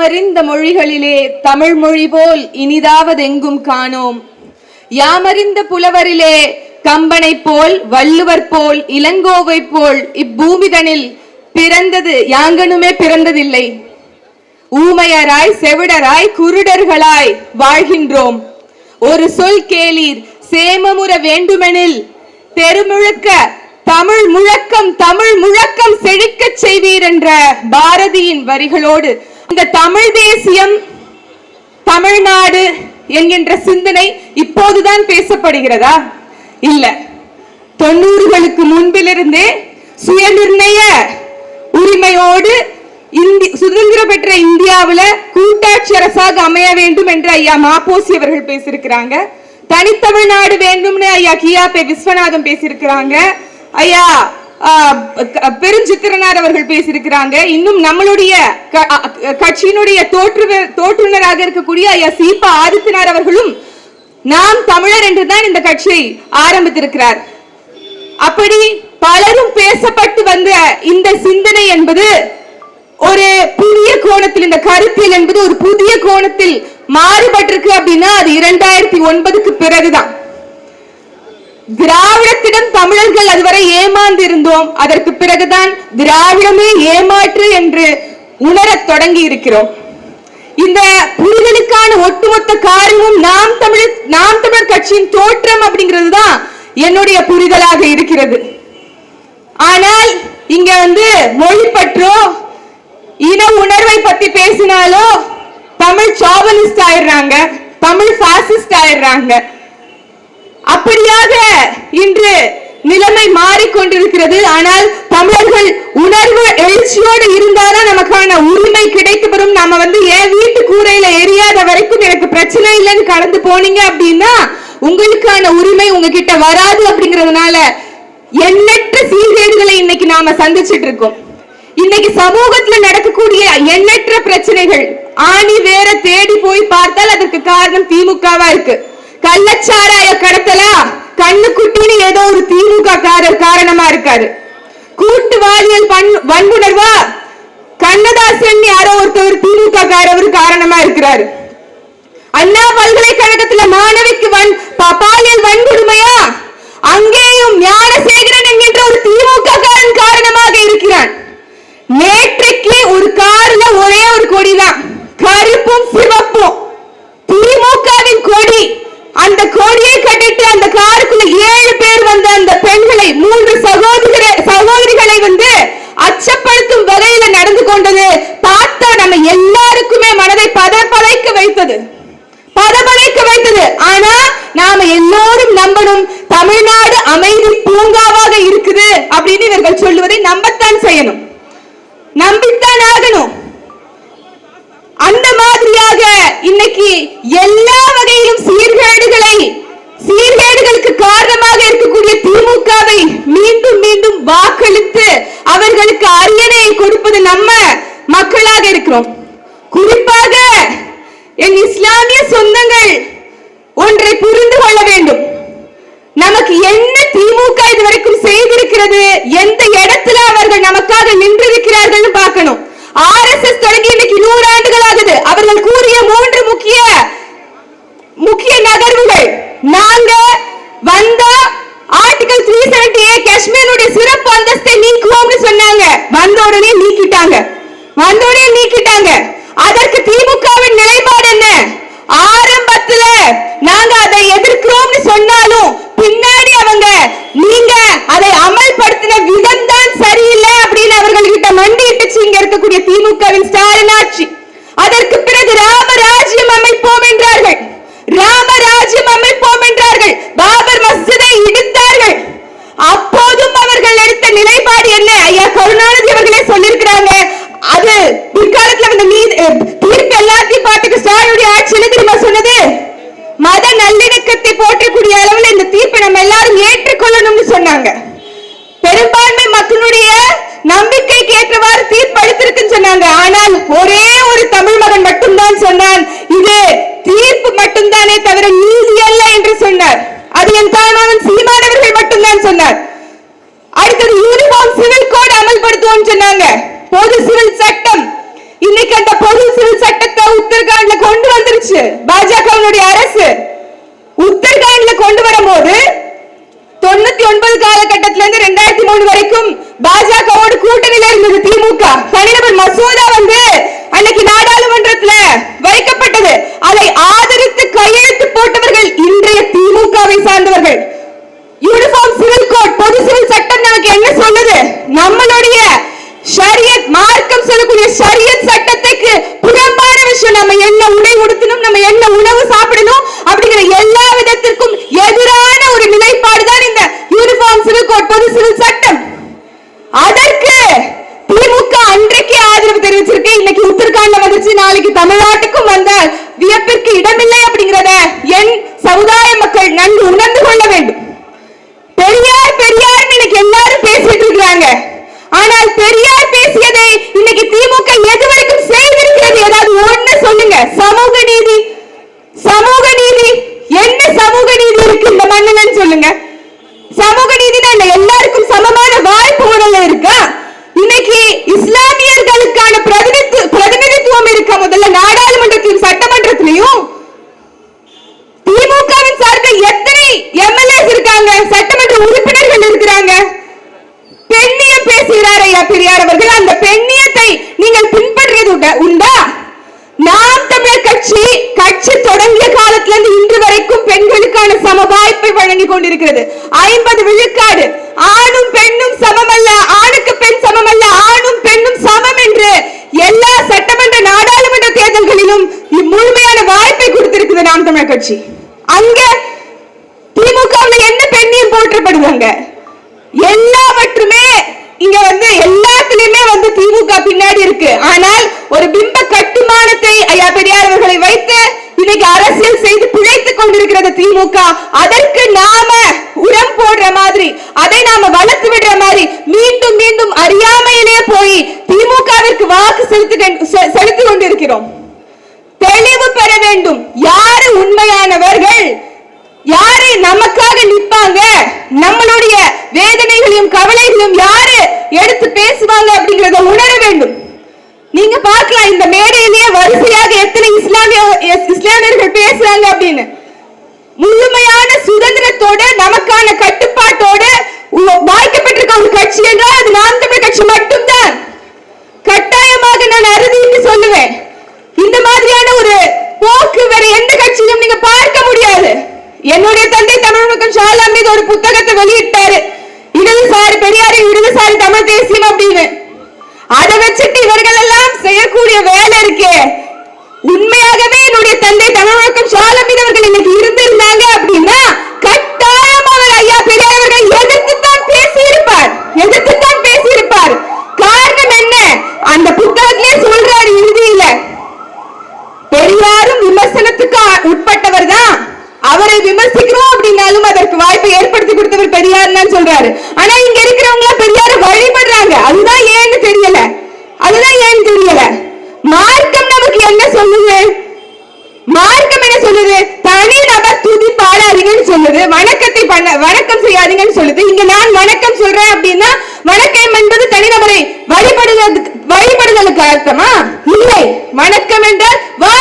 யாமறிந்த மொழிகளிலே தமிழ் மொழி போல் இனிதாவதெங்கும் காணோம். யாமறிந்த புலவரிலே கம்பனை போல் வள்ளுவர் போல் இளங்கோவை போல் இப்பூமிதனில் பிறந்தது யாங்கனுமே பிறந்ததில்லை. ஊமையராய் செவிடராய் குருடர்களாய் வாழ்கின்றோம். ஒரு சொல் கேளீர் சேமமுற வேண்டுமெனில் தெருமுழுக்க தமிழ் முழக்கம் தமிழ் முழக்கம் செழிக்கச் செய்வீர் என்ற பாரதியின் வரிகளோடு இந்த தமிழ் தேசியம் தமிழ்நாடு என்கின்ற சிந்தனை இப்போதுதான் பேசப்படுகிறதா? இல்ல. தொண்ணூறுகளுக்கு முன்பிலிருந்தே சுயநிர்ணய உரிமையோடு இந்தி சுதந்திரம் பெற்ற இந்தியாவில் கூட்டாட்சி அரசாக அமைய வேண்டும் என்று ஐயா மாப்போசி அவர்கள் பேசியிருக்கிறாங்க. தனித்தமிழ்நாடு வேண்டும்னு ஐயா கியாபே விஸ்வநாதம் பேசியிருக்கிறாங்க. ஐயா பெருஞ்சித்திரனார் அவர்கள் பேசியிருக்கிறாங்க. இன்னும் நம்மளுடைய கட்சியினுடைய தோற்று தோற்றுநராக இருக்கக்கூடிய ஐயா சீபா ஆதித்தனார் அவர்களும் நாம் தமிழர் என்றுதான் இந்த கட்சியை ஆரம்பித்திருக்கிறார். அப்படி பலரும் பேசப்பட்டு வந்த இந்த சிந்தனை என்பது ஒரு புதிய கோணத்தில் இந்த கருத்தியல் என்பது ஒரு புதிய கோணத்தில் மாறுபட்டிருக்கு அப்படின்னா அது இரண்டாயிரத்தி ஒன்பதுக்கு பிறகுதான். திராவிடத்திடம் தமிழர்கள் அதுவரை ஏமாந்து இருந்தோம் அதற்கு பிறகுதான் திராவிடமே ஏமாற்று என்று உணரத் தொடங்கி இருக்கிறோம் இந்த புரிதலுக்கான ஒட்டுமொத்த காரியமும் நாம் தமிழ் நாம் தமிழர் கட்சியின் தோற்றம் அப்படிங்கிறது தான் என்னுடைய புரிதலாக இருக்கிறது. ஆனால் இங்க வந்து மொழி பற்றோ இன உணர்வை பத்தி பேசினாலோ தமிழ் சாவலிஸ்ட் ஆயிடுறாங்க தமிழ் பாசிஸ்ட் ஆயிடுறாங்க. அப்படியாக இன்று நிலைமை மாறிக்கொண்டிருக்கிறது. ஆனால் தமிழர்கள் உணர்வு எழுச்சியோடு இருந்தாதான் நமக்கான உரிமை கிடைத்து வரும் நாம வந்து என் வீட்டு கூரையில எரியாத வரைக்கும் எனக்கு பிரச்சனை இல்லைன்னு கடந்து போனீங்க அப்படின்னா உங்களுக்கான உரிமை உங்ககிட்ட வராது அப்படிங்கறதுனால எண்ணற்ற சீர்கேடுகளை இன்னைக்கு நாம சந்திச்சிட்டு இருக்கோம். இன்னைக்கு சமூகத்துல நடக்கக்கூடிய எண்ணற்ற பிரச்சனைகள் ஆணி வேற தேடி போய் பார்த்தால் அதற்கு காரணம் திமுகவா இருக்கு. கள்ளச்சாராய கடத்தலா? கண்ணுக்குட்டின்னு ஏதோ ஒரு திமுக காரர் காரணமா இருக்காரு. கூட்டு வாலியல் வன்புணர்வா? கண்ணதாசன் யாரோ ஒருத்தவர் திமுக காரவர் காரணமா இருக்கிறாரு. அண்ணா பல்கலைக்கழகத்துல மாணவிக்கு வன் அப்படின்னு இவர்கள் சொல்லுவதை நம்பத்தான் செய்யணும். நம்பித்தான் ஆகணும். அந்த மாதிரியாக இன்னைக்கு எல்லா வகையிலும் சீர்கேடுகளை சீர்கேடுகளுக்கு காரணமாக இருக்கக்கூடிய திமுகவை மீண்டும் மீண்டும் வாக்களித்து அவர்களுக்கு அரியணையை கொடுப்பது நம்ம மக்களாக இருக்கிறோம். குறிப்பாக என் இஸ்லாமிய சொந்தங்கள் ஒன்றை புரிந்து கொள்ள வேண்டும். நமக்கு என்ன இருக்கிறது. எந்த இடத்துல அவர்கள் நமக்காக நின்றிருக்கிறார்கள் பார்க்கணும். ஆர் எஸ் எஸ் தொடங்கி இன்னைக்கு நூறு ஆண்டுகள் ஆகுது. அவர்கள் கூறிய மூன்று முக்கிய முக்கிய நகர்வுகள். நாங்க வந்த ஆர்டிகல் த்ரீ செவன்டி ஏ காஷ்மீருடைய சிறப்பு அந்தஸ்தை நீக்குவோம்னு சொன்னாங்க. வந்த உடனே நீக்கிட்டாங்க. வந்த உடனே நீக்கிட்டாங்க. அதற்கு திமுக நம்ம எல்லாரும் ஏற்றுக்கொள்ளணும்னு சொன்னாங்க. பெரும்பான்மை மக்களுடைய நம்பிக்கைக்கு ஏற்றவாறு தீர்ப்பளித்திருக்குன்னு சொன்னாங்க. ஆனால் ஒரே ஒரு தமிழ் மகன் மட்டும்தான் சொன்னான். இது தீர்ப்பு மட்டும்தானே தவிர நீதி அல்ல என்று சொன்னார். அது என் தானானன் சீமானவர்கள் மட்டும்தான் சொன்னார். அடுத்தது யூனிஃபார்ம் சிவில் கோட் அமல்படுத்துவோம் சொன்னாங்க. பொது சிவில் சட்டம். இன்னைக்கு அந்த பொது சிவில் சட்டத்தை உத்தரகாண்ட்ல கொண்டு வந்துருச்சு. பாஜகவுடைய அரசு. உத்தரகாண்ட்ல கொண்டு வரும்போது தொண்ணூத்தி ஒன்பது காலகட்டத்தில இருந்து ரெண்டாயிரத்தி மூணு வரைக்கும் பாஜகவோடு கூட்டணியில இருந்தது திமுக. தனிநபர் மசோதா வந்து அன்னைக்கு நாடாளுமன்றத்துல வைக்கப்பட்டது. அதை ஆதரித்து கையெழுத்து போட்டவர்கள் இன்றைய திமுகவை சார்ந்தவர்கள். யூனிஃபார்ம் சிவில் கோட் பொது சிவில் சட்டம் நமக்கு என்ன சொல்லுது? நம்மளுடைய ஷரியத் மார்க்கம் சொல்லக்கூடிய ஷரியத் சட்டத்துக்கு புறம்பான விஷயம். நம்ம என்ன உடை உடுத்தணும் நம்ம என்ன உணவு சாப்பிடணும் அப்படிங்கிற விதத்திற்கும் எதிரான ஒரு நிலைப்பாடு தான் இந்த யூனிஃபார்ம் சிவில் கோட் பொது சிவில் சட்டம். அதற்கு திமுக அன்றைக்கு ஆதரவு தெரிவிச்சிருக்கு. இன்னைக்கு உத்தரகாண்ட்ல வந்துருச்சு நாளைக்கு தமிழ்நாட்டு வந்தால் வியப்பிற்கு இடமில்லை அப்படிங்கிறத என் சமுதாய மக்கள் நன்கு உணர்ந்து கொள்ள வேண்டும் பெரியார் பெரியார் இன்னைக்கு எல்லாரும் பேசிட்டு இருக்காங்க ஆனால் பெரியார் பேசியதை இன்னைக்கு திமுக எது வரைக்கும் செய்திருக்கிறது ஏதாவது ஒண்ணு சொல்லுங்க சமூக நீதி சமூக நீதி என்ன சமூக நீதி இருக்கு இந்த மண்ணுலன்னு சொல்லுங்க சமூக நீதினா என்ன எல்லாருக்கும் சமமான வாய்ப்பு முதல்ல இருக்கா இன்னைக்கு இஸ்லாமியர்களுக்கான பிரதிநிதி பிரதிநிதித்துவம் இருக்கா முதல்ல நாடாளுமன்றத்திலும் சட்டமன்றத்திலையும் திமுகவின் சார்பில் எத்தனை எம்எல்ஏஸ் இருக்காங்க சட்டமன்ற உறுப்பினர்கள் இருக்கிறாங்க. பெண்ணிய பேசுகிறார் ஐயா பெரியார் அவர்கள். அந்த பெண்ணியத்தை நீங்கள் பின்பற்றது உண்டா- உண்டா? நாம் தமிழர் கட்சி கட்சி தொடங்கிய காலத்துல இருந்து இன்று வரைக்கும் பெண்களுக்கான சம வாய்ப்பை வழங்கி கொண்டிருக்கிறது. ஐம்பது விழுக்காடு. ஆணும் பெண்ணும் சமமல்ல ஆணுக்கு பெண் சமமல்ல ஆணும் பெண்ணும் சமம் என்று எல்லா சட்டமன்ற நாடாளுமன்ற தேர்தல்களிலும் முழுமையான வாய்ப்பை கொடுத்திருக்கிறது நாம் தமிழர் கட்சி. எல்லாவற்றுமே இங்க வந்து எல்லாத்துலயுமே வந்து திமுக பின்னாடி இருக்கு. ஆனால் ஒரு பிம்ப கட்டுமானத்தை ஐயா பெரியார் அவர்களை வைத்து இன்னைக்கு அரசியல் செய்து பிழைத்துக் கொண்டிருக்கிறது திமுக. அதற்கு நாம உரம் போடுற மாதிரி அதை நாம வளர்த்து விடுற மாதிரி மீண்டும் மீண்டும் அறியாமையிலே போய் திமுகவிற்கு வாக்கு செலுத்தி செலுத்திக் கொண்டிருக்கிறோம். தெளிவு பெற வேண்டும். யாரு உண்மையானவர்கள்? யாரு நமக்காக நிற்பாங்க? நம்மளுடைய வேதனைகளையும் கவலைகளையும் யாரு எடுத்து பேசுவாங்க அப்படிங்கறத உணர வேண்டும். நீங்க பார்க்கலாம் இந்த மேடையிலேயே வரிசையாக எத்தனை இஸ்லாமிய இஸ்லாமியர்கள் பேசுறாங்க அப்படின்னு. முழுமையான சுதந்திரத்தோட நமக்கான கட்டுப்பாட்டோட உ- வாய்க்கப்பட்டிருக்க ஒரு கட்சி என்றால் அது நாம் தமிழ் கட்சி மட்டும்தான். கட்டாயமாக நான் அறுதிட்டு சொல்லுவேன். இந்த மாதிரியான ஒரு போக்கு வேற எந்த கட்சியிலும் நீங்க பார்க்க முடியாது. என்னுடைய தந்தை தமிழ் மக்கள் ஷாலா மீது ஒரு புத்தகத்தை வெளியிட்டாரு. சாரி பெரியாரை இடதுசாரி தமிழ் தேசியம் அப்படின்னு. அதை வச்சுட்டு இவர்கள் எல்லாம் செய்யக்கூடிய வேலை இருக்கே. உண்மையாகவே என்னுடைய தந்தை தமிழ் ஷாலமீது அவர்கள் இன்னைக்கு இருந்திருந்தாங்க அப்படின்னா கட்டாயம் அவர் ஐயா பெரியார் அவர்கள் எதிர்த்துத்தான் பேசியிருப்பார் எதிர்த்துத்தான் பேசியிருப்பார் காரணம் என்ன அந்த புத்தகத்திலே சொல்றாரு இறுதியில பெரியாரும் விமர்சனத்துக்கு ஆ- உட்பட்டவர் தான் அவரை விமர்சிக்கிறோம் அப்படின்னாலும் அதற்கு வாய்ப்பை ஏற்படுத்தி கொடுத்தவர் பெரியார் தான் சொல்றாரு. ஆனா இங்க இருக்கிறவங்க பெரியார வழிபடுறாங்க. அதுதான் ஏன்னு தெரியல. அதுதான் ஏன்னு தெரியல. மார்க்கம் நமக்கு என்ன சொல்லுது? மார்க்கம் என்ன சொல்லுது? தனி நபர் துதி பாடாதீங்கன்னு சொல்லுது. வணக்கத்தை பண்ண வணக்கம் செய்யாதீங்கன்னு சொல்லுது. இங்க நான் வணக்கம் சொல்றேன் அப்படின்னா வணக்கம் என்பது தனிநபரை வழிபடுவதற்கு வழிபடுதலுக்கு அர்த்தமா? இல்லை. வணக்கம் என்றால் வா